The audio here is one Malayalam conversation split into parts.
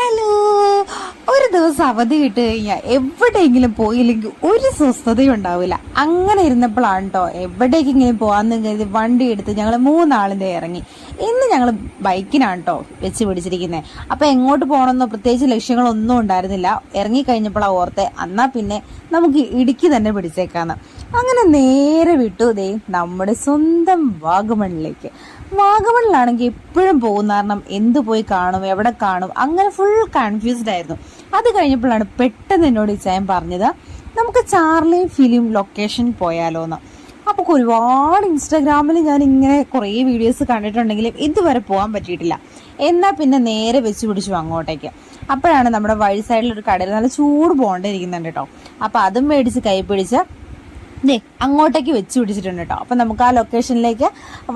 ഹലോ ഒരു ദിവസം അവധി കിട്ടി കഴിഞ്ഞാൽ എവിടെയെങ്കിലും പോയില്ലെങ്കിൽ ഒരു സ്വസ്ഥതയും ഉണ്ടാവില്ല. അങ്ങനെ ഇരുന്നപ്പോഴാണ് കേട്ടോ എവിടേക്കെങ്കിലും പോകാമെന്ന് കരുതി വണ്ടി എടുത്ത് ഞങ്ങൾ മൂന്നാളിന്റെ ഇറങ്ങി. ഇന്ന് ഞങ്ങൾ ബൈക്കിനാണ് കേട്ടോ വെച്ച് പിടിച്ചിരിക്കുന്നത് അപ്പോൾ എങ്ങോട്ട് പോകണമെന്നോ പ്രത്യേകിച്ച് ലക്ഷ്യങ്ങളൊന്നും ഉണ്ടായിരുന്നില്ല. ഇറങ്ങിക്കഴിഞ്ഞപ്പോഴാണ് ഓർത്തെ എന്നാൽ പിന്നെ നമുക്ക് ഇടുക്കി തന്നെ പിടിച്ചേക്കാന്ന്. അങ്ങനെ നേരെ വിട്ടു ദേ നമ്മുടെ സ്വന്തം വാഗമണിലേക്ക്. വാഗമണിലാണെങ്കിൽ എപ്പോഴും പോകുന്ന കാരണം എന്ത് പോയി കാണും എവിടെ കാണും അങ്ങനെ ഫുൾ കൺഫ്യൂസ്ഡ് ആയിരുന്നു. അത് കഴിഞ്ഞപ്പോഴാണ് പെട്ടെന്ന് എന്നോട് ഇച്ചായം പറഞ്ഞത് നമുക്ക് ചാർലി ഫിലിം ലൊക്കേഷൻ പോയാലോ എന്ന് അപ്പോൾ ഒരുപാട് ഇൻസ്റ്റാഗ്രാമിൽ ഞാൻ ഇങ്ങനെ കുറേ വീഡിയോസ് കണ്ടിട്ടുണ്ടെങ്കിലും ഇതുവരെ പോകാൻ പറ്റിയിട്ടില്ല. എന്നാൽ പിന്നെ നേരെ വെച്ച് പിടിച്ചു അങ്ങോട്ടേക്ക്. അപ്പോഴാണ് നമ്മുടെ വഴി സൈഡിൽ ഒരു കടയിൽ നല്ല ചൂട് പോകേണ്ടിയിരിക്കുന്നുണ്ട് കേട്ടോ. അപ്പോൾ അതും മേടിച്ച് കൈ പിടിച്ച് ദേ അങ്ങോട്ടേക്ക് വെച്ച് പിടിച്ചിട്ടുണ്ട് കേട്ടോ അപ്പം നമുക്ക് ആ ലൊക്കേഷനിലേക്ക്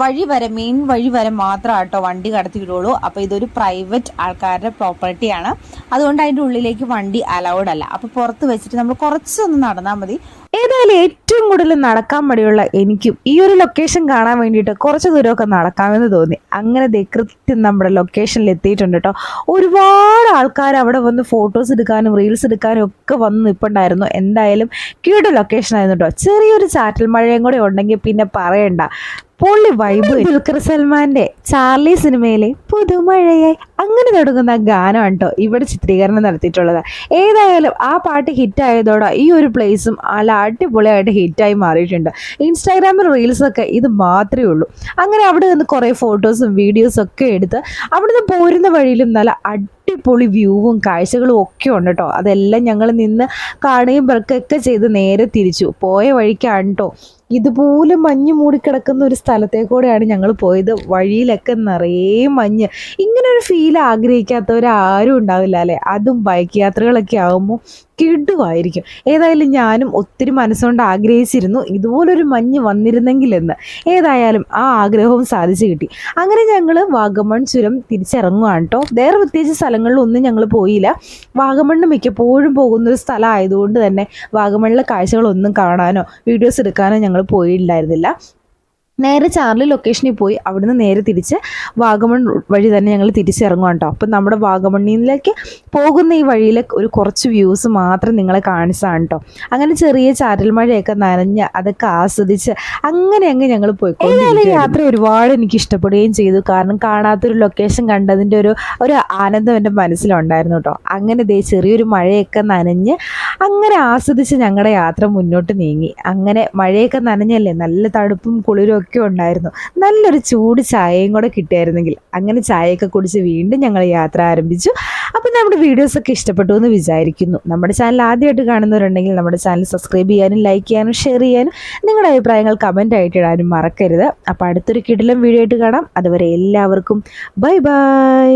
വഴി വരെ മെയിൻ വഴി വരെ മാത്രം കേട്ടോ വണ്ടി കടത്തി വിടുള്ളൂ അപ്പോൾ ഇതൊരു പ്രൈവറ്റ് ആൾക്കാരുടെ പ്രോപ്പർട്ടിയാണ് അതുകൊണ്ട് അതിന്റെ ഉള്ളിലേക്ക് വണ്ടി അലൗഡ് അല്ല. അപ്പോൾ പുറത്ത് വെച്ചിട്ട് നമ്മൾ കുറച്ചൊന്ന് നടന്നാൽ മതി. ഏതായാലും ഏറ്റവും കൂടുതൽ നടക്കാൻ മടിയുള്ള എനിക്കും ഈ ഒരു ലൊക്കേഷൻ കാണാൻ വേണ്ടിയിട്ട് കുറച്ച് ദൂരമൊക്കെ നടക്കാമെന്ന് തോന്നി. അങ്ങനെ ദേ കൃത്യം നമ്മുടെ ലൊക്കേഷനിൽ എത്തിയിട്ടുണ്ട് കേട്ടോ ഒരുപാട് ആൾക്കാർ അവിടെ വന്ന് ഫോട്ടോസ് എടുക്കാനും റീൽസ് എടുക്കാനും ഒക്കെ വന്ന് നിൽപ്പുണ്ടായിരുന്നു എന്തായാലും ക്യൂട്ട് ലൊക്കേഷൻ ആയിരുന്നു കേട്ടോ ചെറിയൊരു ചാറ്റൽ മഴയും കൂടെ ഉണ്ടെങ്കിൽ പിന്നെ പറയണ്ട. പൊള്ളി വൈബ് ദുൽഖർ സൽമാന്റെ ചാർലി സിനിമയിലെ പുതുമഴയായി അങ്ങനെ തുടങ്ങുന്ന ഗാനമാണ് കേട്ടോ ഇവിടെ ചിത്രീകരണം നടത്തിയിട്ടുള്ളത്. ഏതായാലും ആ പാട്ട് ഹിറ്റായതോടെ ഈ ഒരു പ്ലേസും അല്ല അടിപൊളിയായിട്ട് ഹിറ്റായി മാറിയിട്ടുണ്ട്. ഇൻസ്റ്റാഗ്രാമിൽ റീൽസൊക്കെ ഇത് മാത്രമേ ഉള്ളൂ. അങ്ങനെ അവിടെ നിന്ന് കുറേ ഫോട്ടോസും വീഡിയോസും ഒക്കെ എടുത്ത് അവിടുന്ന് പോരുന്ന വഴിയിലും നല്ല അടിപൊളി വ്യൂവും കാഴ്ചകളും ഒക്കെ ഉണ്ട് കേട്ടോ അതെല്ലാം ഞങ്ങൾ നിന്ന് കാണുകയും പെറുക്കുകയൊക്കെ ചെയ്ത് നേരെ തിരിച്ചു. പോയ വഴിക്കാണ് കേട്ടോ ഇതുപോലെ മഞ്ഞ് മൂടിക്കിടക്കുന്ന ഒരു സ്ഥലത്തേക്കൂടെയാണ് ഞങ്ങൾ പോയത്. വഴിയിലൊക്കെ നിറയെ മഞ്ഞ്. ഇങ്ങനെ ഒരു ഫീൽ ആഗ്രഹിക്കാത്തവരാരും ഉണ്ടാവില്ല അല്ലേ? അതും ബൈക്ക് യാത്രകളൊക്കെ ആകുമ്പോൾ കിടുവായിരിക്കും. ഏതായാലും ഞാനും ഒത്തിരി മനസ്സുകൊണ്ട് ആഗ്രഹിച്ചിരുന്നു ഇതുപോലൊരു മഞ്ഞ് വന്നിരുന്നെങ്കിലെന്ന്. ഏതായാലും ആ ആഗ്രഹവും സാധിച്ചു കിട്ടി. അങ്ങനെ ഞങ്ങൾ വാഗമൺ ചുരം തിരിച്ചിറങ്ങുകയാണ് കേട്ടോ വേറെ പ്രത്യേകിച്ച് സ്ഥലങ്ങളിലൊന്നും ഞങ്ങൾ പോയില്ല. വാഗമണ്ണ് മിക്കപ്പോഴും പോകുന്ന ഒരു സ്ഥലം ആയതുകൊണ്ട് തന്നെ വാഗമണ്ണിലെ കാഴ്ചകളൊന്നും കാണാനോ വീഡിയോസ് എടുക്കാനോ ഞങ്ങൾ പോയില്ലായിരുന്നില്ല. നേരെ ചാർലി ലൊക്കേഷനിൽ പോയി. അവിടുന്ന് നേരെ തിരിച്ച് വാഗമൺ വഴി തന്നെ ഞങ്ങൾ തിരിച്ചിറങ്ങും കേട്ടോ അപ്പം നമ്മുടെ വാഗമണ്ണിലേക്ക് പോകുന്ന ഈ വഴിയിലെ ഒരു കുറച്ച് വ്യൂസ് മാത്രം നിങ്ങളെ കാണിച്ചതാണ് കേട്ടോ അങ്ങനെ ചെറിയ ചാറ്റൽ മഴയൊക്കെ നനഞ്ഞ് അതൊക്കെ ആസ്വദിച്ച് അങ്ങനെ അങ്ങ് ഞങ്ങൾ പോയി ഏതായാലും യാത്ര ഒരുപാട് എനിക്ക് ഇഷ്ടപ്പെടുകയും ചെയ്തു. കാരണം കാണാത്തൊരു ലൊക്കേഷൻ കണ്ടതിന്റെ ഒരു ഒരു ആനന്ദം എന്റെ മനസ്സിലുണ്ടായിരുന്നു കേട്ടോ അങ്ങനെ ദേ ചെറിയൊരു മഴയൊക്കെ നനഞ്ഞ് അങ്ങനെ ആസ്വദിച്ച് ഞങ്ങളുടെ യാത്ര മുന്നോട്ട് നീങ്ങി. അങ്ങനെ മഴയൊക്കെ നനഞ്ഞല്ലേ നല്ല തണുപ്പും കുളിരും ഒക്കെ ഉണ്ടായിരുന്നു. നല്ലൊരു ചൂട് ചായയും കൂടെ കിട്ടിയായിരുന്നെങ്കിൽ അങ്ങനെ ചായയൊക്കെ കുടിച്ച് വീണ്ടും ഞങ്ങൾ യാത്ര ആരംഭിച്ചു. അപ്പം നമ്മുടെ വീഡിയോസൊക്കെ ഇഷ്ടപ്പെട്ടു എന്ന് വിചാരിക്കുന്നു. നമ്മുടെ ചാനൽ ആദ്യമായിട്ട് കാണുന്നവരുണ്ടെങ്കിൽ നമ്മുടെ ചാനൽ സബ്സ്ക്രൈബ് ചെയ്യാനും ലൈക്ക് ചെയ്യാനും ഷെയർ ചെയ്യാനും നിങ്ങളുടെ അഭിപ്രായങ്ങൾ കമന്റ് ആയിട്ട് ഇടാനും മറക്കരുത്. അപ്പോൾ അടുത്തൊരു കിടിലം വീഡിയോ ആയിട്ട് കാണാം. അതുവരെ എല്ലാവർക്കും ബൈ ബൈ.